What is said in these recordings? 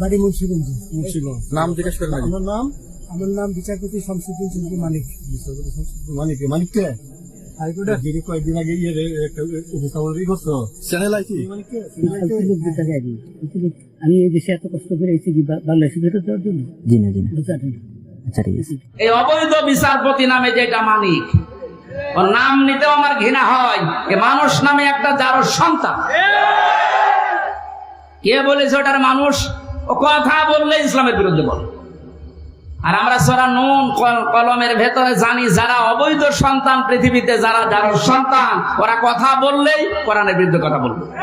বাড়ি মুন্সিগঞ্জ। মুন্সিগঞ্জ। নাম জিজ্ঞেস করেন আমার নাম আমার নাম বিচারপতি শামসুদ্দিন চৌধুরী মানিক। বিচারপতি শামসুদ্দিন মানিক। মানিক কে? হাইকোর্টে যিনি কয়েকদিন আগে ইয়ে একটা উপস্থাপন করছ চ্যানেল আইছি আমি এই দেশে এত কষ্ট করে এসেছি কি বাংলাদেশে ফেরত দেওয়ার জন্য? জি না জি না। আচ্ছা ঠিক আছে। এই অবৈধ বিচারপতি নামে যেটা মানিক ওর নাম নিতেও আমার ঘৃণা হয়। এ মানুষ নামে একটা যার সন্তান। কে বলেছে ওটার মানুষ? ও কথা বললে ইসলামের বিরুদ্ধে বল। আর আমরা সরা নুন কল- কলমের ভেতরে জানি যারা অবৈধ সন্তান পৃথিবীতে, যারা যার সন্তান, ওরা কথা বললেই কোরআনের বিরুদ্ধে কথা বলবে।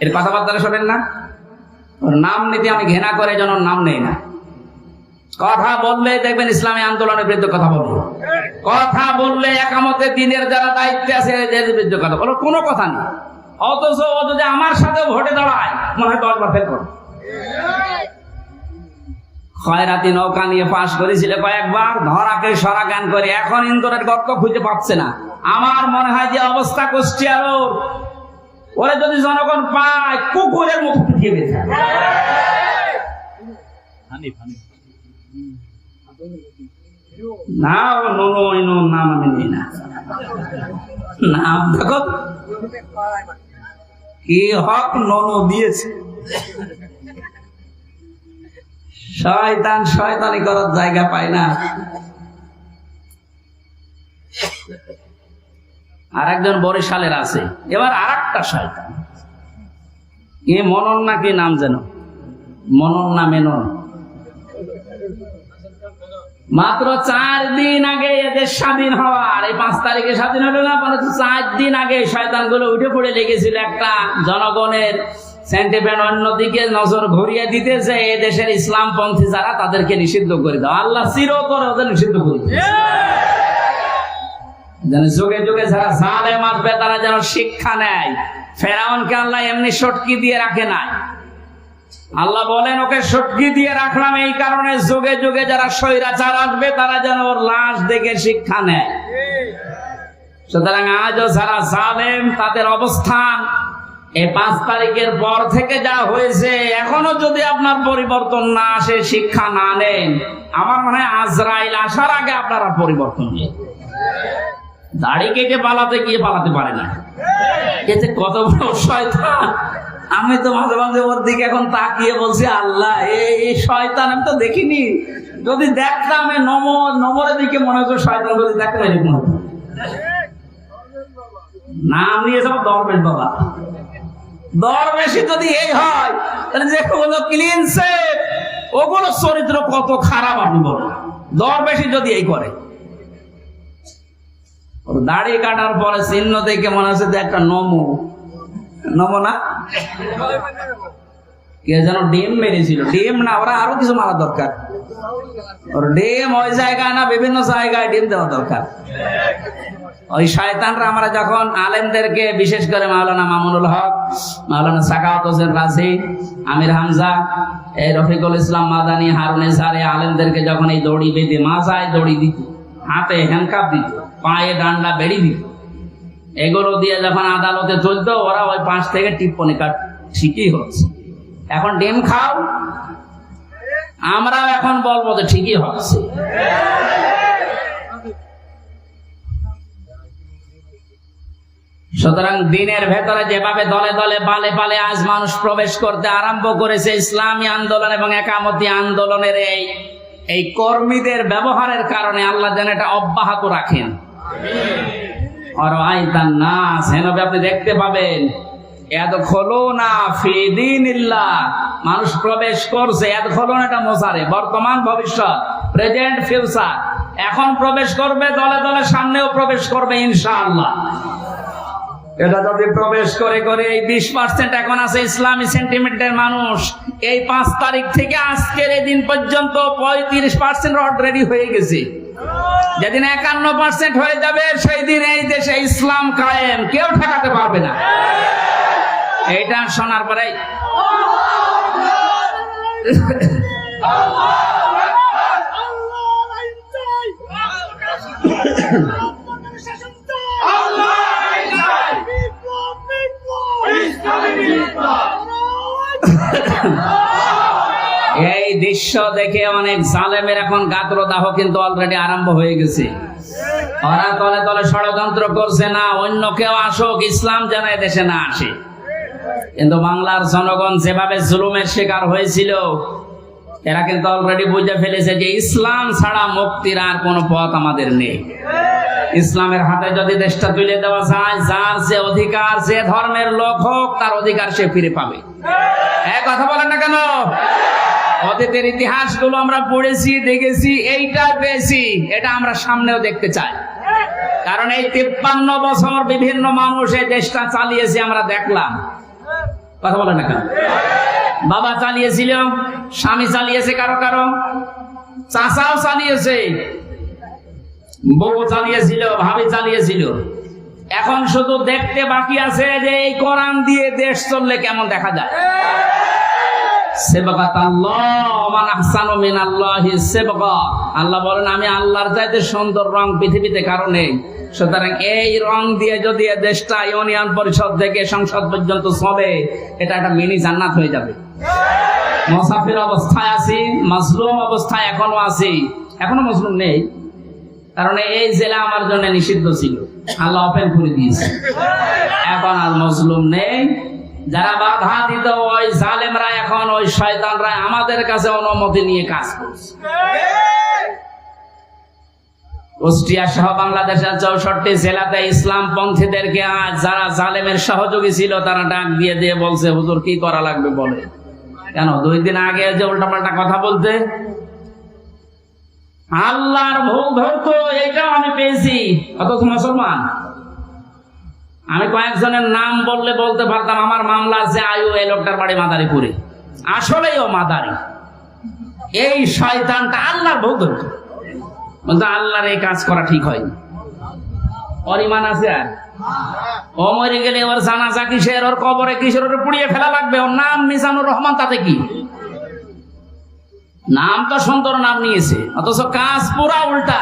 এর কথাবার্তা শোনেন না? ওর নাম নিতে আমি ঘৃণা করে যেন নাম নেই না। কথা বললে দেখবেন ইসলামী আন্দোলনের বিরুদ্ধে কথা বলব। কথা বললে একামতে দিনের যারা দায়িত্বে আছে, এদের বিরুদ্ধে কথা বলো কোনো কথা নেই। অথচ যদি আমার সাথে ভোটে দাঁড়ায়, মনে হয় দশবার ফেল করবে। খয়রাতি নৌকা নিয়ে পাশ করেছিল কয়েকবার ধরাকে সরা জ্ঞান করে এখন ইন্দোরের গর্ত খুঁজে পাচ্ছে না। আমার মনে হয় যে অবস্থা কুষ্টিয়ার ওর। ওরে যদি জনগণ পায় কুকুরের মুখ দিতে হবে। না নাম আমি নিই না। নাম দেখো। কি হক ননু দিয়েছে। শয়তান শয়তানি করার জায়গা পায় না। আর একজন বরিশালের আছে। এবার আর একটা শয়তান। কি মনন না কি নাম যেন? মনন না মেনন। মাত্র চার দিন আগে এদের স্বাধীন হওয়ার। এই পাঁচ তারিখে স্বাধীন হলো না চার দিন আগে শয়তানগুলো উঠে পড়ে লেগেছিল একটা জনগণের সেন্টিমেন্ট অন্যদিকে নজর ঘুরিয়ে এ দেশের যারা, তাদেরকে নিষিদ্ধ করে দাও। আল্লাহ চির করে, ওদের নিষিদ্ধ করে যুগে যুগে যারা জালে মারবে তারা যেন শিক্ষা নেয়। ফেরাউনকে আল্লাহ এমনি সটকি দিয়ে রাখে নাই। আল্লাহ বলেন, ওকে সটকি দিয়ে রাখলাম এই কারণে যুগে যুগে যারা স্বৈরাচার আসবে, তারা যেন ওর লাশ দেখে শিক্ষা নেয়। সুতরাং আজও যারা জালেম, তাদের অবস্থান এই পাঁচ তারিখের পর থেকে যা হয়েছে, এখনও যদি আপনার পরিবর্তন না আসে, শিক্ষা না নেন, আমার মনে হয় আজরাইল আসার আগে আপনারা পরিবর্তন নিয়ে দাড়ি কেটে পালাতে গিয়ে পালাতে পারে না। এতে কত বড় শয়তান। আমি তো মাঝে মাঝে ওর দিকে এখন তাকিয়ে বলছি, আল্লাহ এই শয়তান আমি তো দেখিনি। যদি দেখতাম এই নমর, নমরের দিকে মনে হতো শয়তান, যদি দেখতাম এরকম হতো। নাম নিয়ে সব দরবেশ বাবা। দরবেশি যদি এই হয়, তাহলে যেগুলো ক্লিন সেফ ওগুলো চরিত্র কত খারাপ আপনি বলেন দরবেশি যদি এই করে। দাড়ি কাটার পরে চিহ্ন দেখে মনে হচ্ছে একটা নমো। নমো না? কে যেন ডিম মেরেছিল। ডিম না, ওরা আরও কিছু মারা দরকার। ওর ডিম ওই জায়গায় না, বিভিন্ন জায়গায় ডিম দেওয়া দরকার। ওই শয়তানরা আমরা যখন আলেমদেরকে, বিশেষ করে মাওলানা মামুনুল হক, মাওলানা সাকাওয়াত হোসেন রাজি, আমির হামজা, এই রফিকুল ইসলাম মাদানি, হারুন সারে আলেমদেরকে যখন এই দড়ি বেঁধে মাথায় দড়ি দিত, হাতে হ্যান্ডকাপ দিত, পায়ে ডান্ডা বেড়ি দিত। এগুলো দিয়ে যখন আদালতে চলতো, ওরা ওই পাঁচ থেকে টিপ্পনি কাট ঠিকই হচ্ছে। এখন ডিম খাও। আমরাও এখন বলব তো ঠিকই হচ্ছে। সুতরাং দিনের ভেতরে যেভাবে দলে দলে পালে পালে আজ মানুষ প্রবেশ করতে আরম্ভ করেছে ইসলামী আন্দোলন এবং একামতি আন্দোলনের এই এই কর্মীদের ব্যবহারের কারণে আল্লাহ যেন এটা অব্যাহত রাখেন। আর আইতান নাস হেনবে আপনি দেখতে পাবেন না মানুষ প্রবেশ করছে এটা মোসারে। বর্তমান ভবিষ্যৎ, প্রেজেন্ট ফিউচার। এখন প্রবেশ করবে, দলে দলে সামনেও প্রবেশ করবে, ইনশাআল্লাহ। এটা যদি প্রবেশ করে করে এই বিশ পার্সেন্ট এখন আছে ইসলামী সেন্টিমেন্টের মানুষ, এই পাঁচ তারিখ থেকে আজকের এই দিন পর্যন্ত পঁয়ত্রিশ পার্সেন্ট অলরেডি হয়ে গেছে। যেদিন একান্ন পার্সেন্ট হয়ে যাবে, সেই দিন এই দেশে ইসলাম কায়েম। কেউ ঠেকাতে পারবে না। এইটা শোনার পরে এই দৃশ্য দেখে অনেক জালেমের এখন গাত্রদাহ কিন্তু অলরেডি আরম্ভ হয়ে গেছে। ওরা তলে তলে ষড়যন্ত্র করছে না, অন্য কেউ আসুক, ইসলাম যেন দেশে না আসে। কিন্তু বাংলার জনগণ যেভাবে জুলুমের শিকার হয়েছিল, এরা কিন্তু অলরেডি বুঝে ফেলেছে যে ইসলাম ছাড়া মুক্তির আর কোনো পথ আমাদের নেই। ইসলামের হাতে যদি দেশটা তুলে দেওয়া যায়, যার যে অধিকার, যে ধর্মের লোক হোক, তার অধিকার সে ফিরে পাবে। কথা বলেন না কেন? অতীতের ইতিহাসগুলো আমরা পড়েছি, দেখেছি, এইটা পেয়েছি, এটা আমরা সামনেও দেখতে চাই। কারণ এই তিপ্পান্ন বছর বিভিন্ন মানুষ এই দেশটা চালিয়েছে, আমরা দেখলাম। কথা বলে না কেন? বাবা চালিয়েছিল, স্বামী চালিয়েছে কারও কারও, চাচাও চালিয়েছে, বউ চালিয়েছিল, ভাবি চালিয়েছিল। এখন শুধু দেখতে বাকি আছে যে এই কোরআন দিয়ে দেশ চললে কেমন দেখা যায়? আল্লাহ বলেন, আমি আল্লাহর চাইতে সুন্দর রং পৃথিবীতে কারণে সুতরাং এই রং দিয়ে যদি দেশটা, ইউনিয়ন পরিষদ থেকে সংসদ পর্যন্ত এটা একটা মিনি জান্নাত হয়ে যাবে। মুসাফির অবস্থায় আছি, মাজলুম অবস্থায় এখনও আছি। এখনও মজলুম নেই। কারণ এই জেলা আমার জন্য নিষিদ্ধ ছিল। আল্লাহ ওপেন করে দিয়েছে। এখন আর মজলুম নেই। যারা বাধা দিত, ওই জালেমরা এখন, ওই শয়তানরা আমাদের কাছে অনুমতি নিয়ে কাজ করছে। কুষ্টিয়া সহ বাংলাদেশের চৌষট্টি জেলাতে ইসলাম পন্থীদেরকে আজ যারা জালেমের সহযোগী ছিল, তারা ডাক দিয়ে দিয়ে বলছে, হুজুর, কি করা লাগবে বলে? কেন, দুই দিন আগে যে উল্টাপাল্টা কথা বলতে? আল্লাহর ভোগ ধরতো আমি পেয়েছি। অথচ মুসলমান? আমি কয়েকজনের নাম বললে বলতে পারতাম, আমার মামলা আছে আয়ু এই লোকটার বাড়ি মাদারীপুরে। আসলেই ও মাদারি। এই শয়তানটা আল্লাহর ধরতো বলতো আল্লাহর এই কাজ করা ঠিক হয়নি। অরিমান আছে আর? ও মরে গেলে ওর জানাজা কিসের? ওর কবরে কিসের? ওর পুড়িয়ে ফেলা লাগবে। ওর নাম মিজানুর রহমান, তাতে কি? নাম তো সুন্দর নাম নিয়েছে, অথচ কাজ পুরা উল্টা।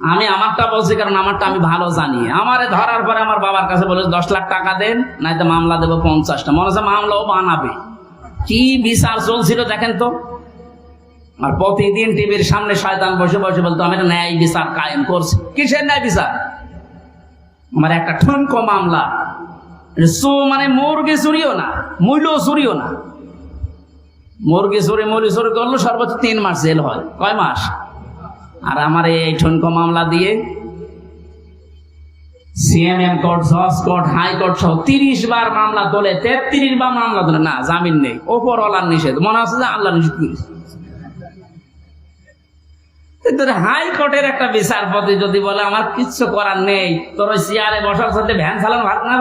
আমি আমারটা বলছি কারণ আমারটা আমি ভালো জানি। আমারে ধরার পরে আমার বাবার কাছে বলে, দশ লাখ টাকা দেন নাই তো মামলা দেবো পঞ্চাশটা। মনে হচ্ছে মামলাও বানাবে। কি বিচার চলছিল দেখেন তো? আর প্রতিদিন টিভির সামনে শয়তান বসে বসে বলতো, আমি ন্যায় বিচার কায়েম করছি। কিসের ন্যায় বিচার? আমার একটা ঠুনকো মামলা। সু মানে মুরগি চুরিও না মূল্য চুরিও না। মুরগি চুরি মুরগি চুরি করল, সর্বোচ্চ তিন মাস জেল হয়। কয় মাস? আর আমার এই ঠুনকো মামলা দিয়ে সিএমএম কোর্ট, জজ কোর্ট হাইকোর্ট সহ তিরিশ বার মামলা তোলে, তেত্রিশ বার মামলা তোলে। না, জামিন নেই। ওপর আল্লাহ নিষেধ। মনে আছে যে আল্লাহ নিষেধ করেছে? হাইকোর্টের একটা বিচারপতি যদি বলে, আমার কিচ্ছু করার নেই, তোর ওই চেয়ারে বসার সাথে ভ্যান চালানো ভালো না?